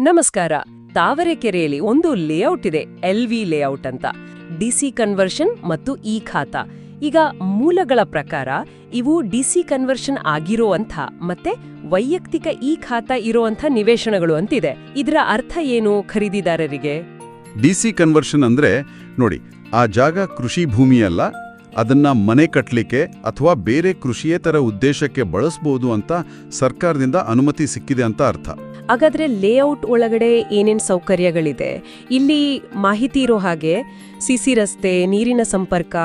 ನಮಸ್ಕಾರ, ತಾವರೆಕೆರೆಯಲ್ಲಿ ಒಂದು ಲೇಔಟ್ ಇದೆ ಎಲ್ ವಿ ಲೇಔಟ್ ಅಂತ. ಡಿಸಿ ಕನ್ವರ್ಷನ್ ಮತ್ತು ಇ ಖಾತಾ. ಈಗ ಮೂಲಗಳ ಪ್ರಕಾರ, ಇವು ಡಿಸಿ ಕನ್ವರ್ಷನ್ ಆಗಿರೋವಂಥ ಮತ್ತೆ ವೈಯಕ್ತಿಕ ಇ ಖಾತಾ ಇರೋಂಥ ನಿವೇಶನಗಳು ಅಂತಿದೆ. ಇದರ ಅರ್ಥ ಏನು ಖರೀದಿದಾರರಿಗೆ? ಡಿಸಿ ಕನ್ವರ್ಷನ್ ಅಂದ್ರೆ, ನೋಡಿ, ಆ ಜಾಗ ಕೃಷಿ ಭೂಮಿಯಲ್ಲ ಅದನ್ನ ಮನೆ ಕಟ್ಟಲಿಕ್ಕೆ ಅಥವಾ ಬೇರೆ ಕೃಷಿಯೇತರ ಉದ್ದೇಶಕ್ಕೆ ಬಳಸಬಹುದು ಅಂತ ಸರ್ಕಾರದಿಂದ ಅನುಮತಿ ಸಿಕ್ಕಿದೆ ಅಂತ ಅರ್ಥ. ಹಾಗಾದ್ರೆ ಲೇಔಟ್ ಒಳಗಡೆ ಏನೇನು ಸೌಕರ್ಯಗಳಿದೆ? ಇಲ್ಲಿ ಮಾಹಿತಿ ಇರೋ ಹಾಗೆ ಸಿಸಿ ರಸ್ತೆ ನೀರಿನ ಸಂಪರ್ಕ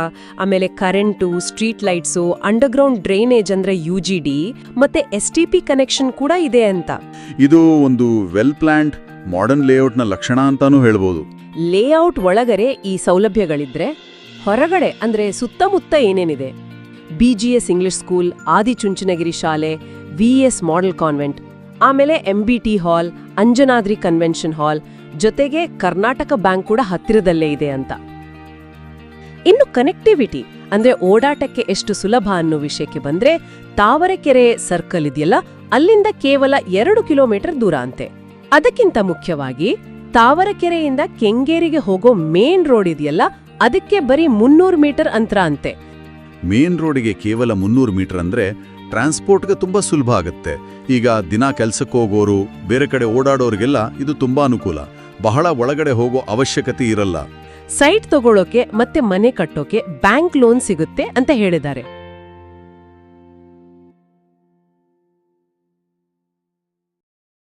ಆಮೇಲೆ current street lights underground drainage ಅಂದರೆ ಯು ಜಿ ಡಿ ಮತ್ತೆ ಎಸ್ ಟಿ ಪಿ ಕನೆಕ್ಷನ್ ಕೂಡ ಇದೆ ಅಂತ. ಇದು ಒಂದು ವೆಲ್ ಪ್ಲಾಂಟ್ ಮಾಡರ್ನ್ ಲೇಔಟ್ನ ಲಕ್ಷಣ ಅಂತಾನೂ ಹೇಳ್ಬೋದು. ಲೇಔಟ್ ಒಳಗಡೆ ಈ ಸೌಲಭ್ಯಗಳಿದ್ರೆ ಹೊರಗಡೆ ಅಂದರೆ ಸುತ್ತಮುತ್ತ ಏನೇನಿದೆ? B G S English school Adichunchanagiri ಶಾಲೆ ವಿ ಎಸ್ ಮಾಡೆಲ್ ಕಾನ್ವೆಂಟ್ ಆಮೇಲೆ ಎಂಬಿಟಿ ಹಾಲ್ ಅಂಜನಾದ್ರಿ ಕನ್ವೆನ್ಷನ್ ಹಾಲ್ ಜೊತೆಗೆ ಕರ್ನಾಟಕ ಬ್ಯಾಂಕ್ ಕೂಡ ಹತ್ತಿರದಲ್ಲೇ ಇದೆ ಅಂತ. ಇನ್ನು ಕನೆಕ್ಟಿವಿಟಿ ಅಂದ್ರೆ ಓಡಾಟಕ್ಕೆ ಎಷ್ಟು ಸುಲಭ ಅನ್ನೋ ವಿಷಯಕ್ಕೆ ಬಂದ್ರೆ ತಾವರೆಕೆರೆ ಸರ್ಕಲ್ ಇದೆಯಲ್ಲ, ಅಲ್ಲಿಂದ ಕೇವಲ ಎರಡು ಕಿಲೋಮೀಟರ್ ದೂರ ಅಂತೆ. ಅದಕ್ಕಿಂತ ಮುಖ್ಯವಾಗಿ ತಾವರೆಕೆರೆಯಿಂದ ಕೆಂಗೇರಿಗೆ ಹೋಗೋ ಮೇನ್ ರೋಡ್ ಇದೆಯಲ್ಲ, ಅದಕ್ಕೆ ಬರೀ ಮುನ್ನೂರು ಮೀಟರ್ ಅಂತರ ಅಂತೆ. ಮೇನ್ ರೋಡಿಗೆ ಕೇವಲ ಮುನ್ನೂರು ಮೀಟರ್ ಅಂದ್ರೆ ಟ್ರಾನ್ಸ್ಪೋರ್ಟ್ಗೆ ತುಂಬಾ ಸುಲಭ ಆಗುತ್ತೆ. ಈಗ ದಿನ ಕೆಲಸಕ್ಕೆ ಹೋಗೋರು, ಬೇರೆ ಕಡೆ ಓಡಾಡೋರಿಗೆಲ್ಲ ಇದು ತುಂಬಾ ಅನುಕೂಲ. ಬಹಳ ಒಳಗಡೆ ಹೋಗೋ ಅವಶ್ಯಕತೆ ಇರಲ್ಲ. ಸೈಟ್ ತಗೊಳ್ಳೋಕೆ ಮತ್ತೆ ಮನೆ ಕಟ್ಟೋಕೆ ಬ್ಯಾಂಕ್ ಲೋನ್ ಸಿಗುತ್ತೆ ಅಂತ ಹೇಳಿದ್ದಾರೆ.